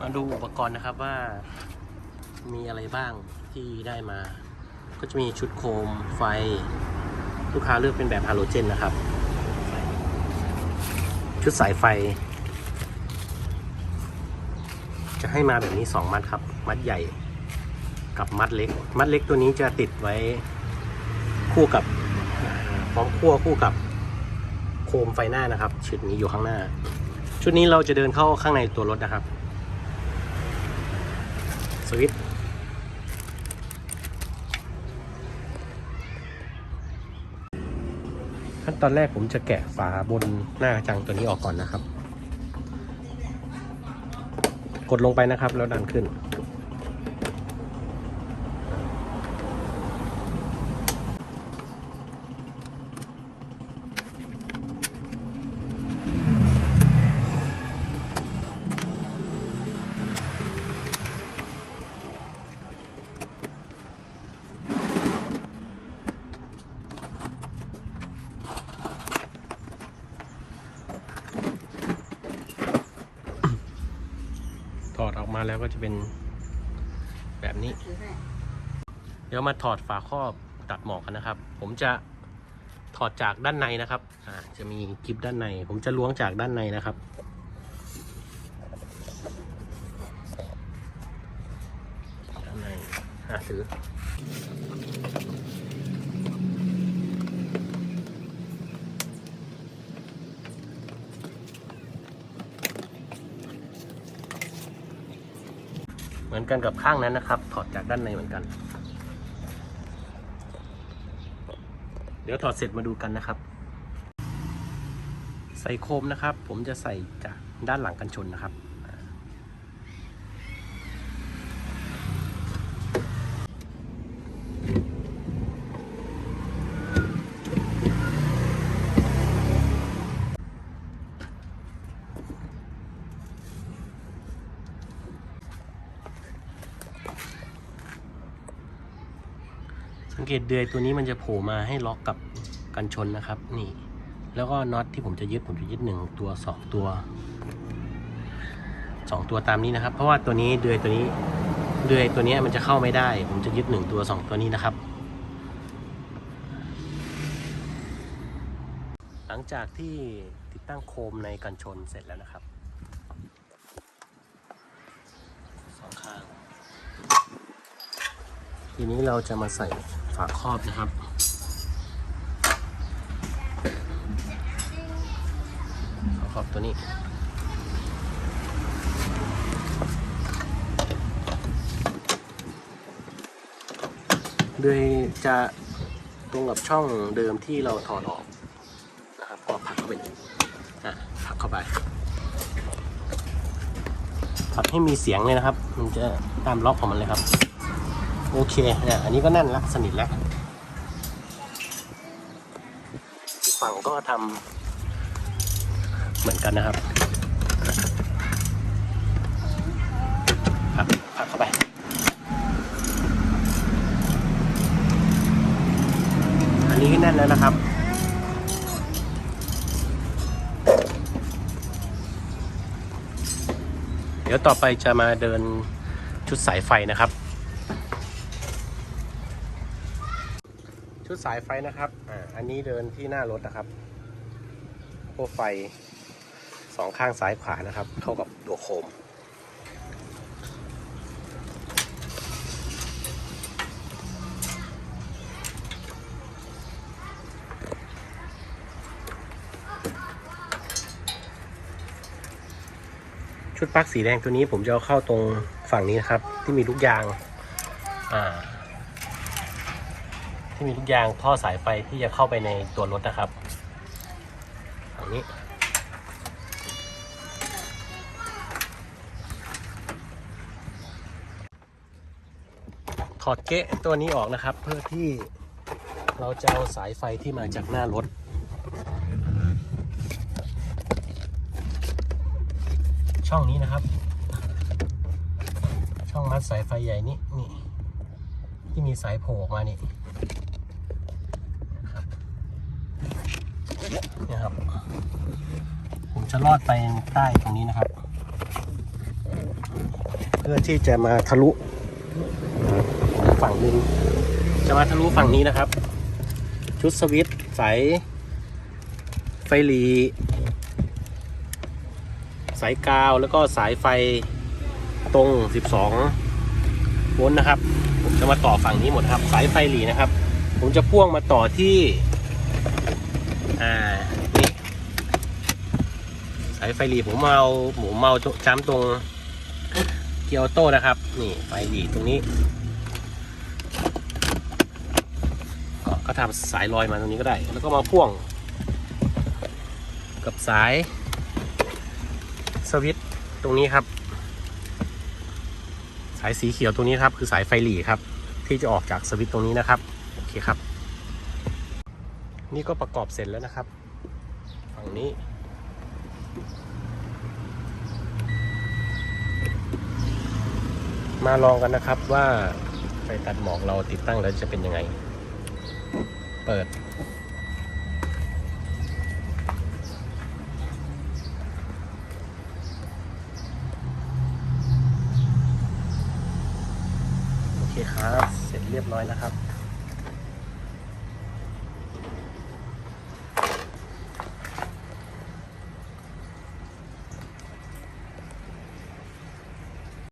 มาดูอุปกรณ์นะครับว่ามีอะไรบ้างที่ได้มา ก็จะมีชุดโคมไฟ ลูกค้าเลือกเป็นแบบฮาโลเจนนะครับ ชุดสายไฟ จะให้มาแบบนี้ 2 มัดครับ มัดใหญ่กับมัดเล็ก มัดเล็กตัวนี้จะติดไว้คู่กับพร้อมขั้วคู่กับโคมไฟหน้านะครับ ชุดนี้อยู่ข้างหน้า ชุดนี้เราจะเดินเข้าข้างในตัวรถนะครับ สวิตขั้นตอนแรกผมจะแกะฝาบนหน้ากระจังตัวนี้ออกก่อนนะครับ กดลงไปนะครับแล้วดันขึ้น อดออกมาแล้วก็จะเป็นแบบนี้ เดี๋ยวมาถอดฝาครอบตัดหมอกกันนะครับ ผมจะถอดจากด้านในนะครับอ่าจะมีคลิปด้านใน ผมจะล้วงจากด้านในนะครับ ด้านในอ่าถือ เหมือนกันกับข้างนั้นนะครับ ถอดจากด้านในเหมือนกัน เดี๋ยวถอดเสร็จมาดูกันนะครับ ใส่โคมนะครับ ผมจะใส่จากด้านหลังกันชนนะครับ สังเกตเดือยตัวนี้มันจะโผล่มาให้ล็อกกับกันชนนะครับ นี่ แล้วก็น็อตที่ผมจะยึดผมจะยึดหนึ่งตัวสองตัวสองตัวตามนี้นะครับ เพราะว่าตัวนี้เดือยตัวนี้เดือยตัวนี้มันจะเข้าไม่ได้ ผมจะยึดหนึ่งตัวสองตัวนี้นะครับ หลังจากที่ติดตั้งโคมในกันชนเสร็จแล้วนะครับสองข้างทีนี้เราจะมาใส่ ฝาครอบนะครับ ฝาครอบตัวนี้โดยจะตรงกับช่องเดิมที่เราถอดออกนะครับก็ผักเข้าไปเลยอะผักเข้าไปผักให้มีเสียงเลยนะครับ มันจะตามล็อกของมันเลยครับ โอเคเนี่ยอันนี้ก็แน่นแล้วสนิทแล้วฝั่งก็ทำเหมือนกันนะครับพักพักเข้าไปอันนี้ก็แน่นแล้วนะครับเดี๋ยวต่อไปจะมาเดินชุดสายไฟนะครับ ชุดสายไฟนะครับอ่าอันนี้เดินที่หน้ารถนะครับพวกไฟสองข้างซ้ายขวานะครับ เข้ากับตัวโคม ชุดปลั๊กสีแดงตัวนี้ผมจะเอาเข้าตรงฝั่งนี้นะครับ ที่มีลูกยาง อ่า ที่มีลูกยางท่อสายไฟที่จะเข้าไปในตัวรถนะครับฝั่งนี้ถอดเกะตัวนี้ออกนะครับ เพื่อที่เราจะเอาสายไฟที่มาจากหน้ารถช่องนี้นะครับ ช่องมัดสายไฟใหญ่นี้นี่ที่มีสายโผล่ออกมานี่นะครับ เนี่ยครับ ผมจะลอดไปใต้ตรงนี้นะครับ เพื่อที่จะมาทะลุฝั่งหนึงจะมาทะลุฝั่งนี้นะครับ ชุดสวิตสายไฟหลี สายกาวแล้วก็สายไฟตรง 12 โวลต์นะครับ ผมจะมาต่อฝั่งนี้หมดครับ สายไฟหลีนะครับ ผมจะพ่วงมาต่อที่ อ่านี่สายไฟหลีผมเอาหมูเมาจ้ำตรงเกียร์ออโต้นะครับ นี่ไฟหลีตรงนี้ ก็ก็ทำสายลอยมาตรงนี้ก็ได้ แล้วก็มาพ่วง กับสาย สวิตช์ตรงนี้ครับ สายสีเขียวตรงนี้ครับ คือสายไฟหลีครับ ที่จะออกจากสวิตช์ตรงนี้นะครับ โอเคครับ นี่ก็ประกอบเสร็จแล้วนะครับ ฝั่งนี้ มาลองกันนะครับว่าไฟตัดหมอกเราติดตั้งแล้วจะเป็นยังไง เปิด โอเคครับ เสร็จเรียบร้อยแล้วครับ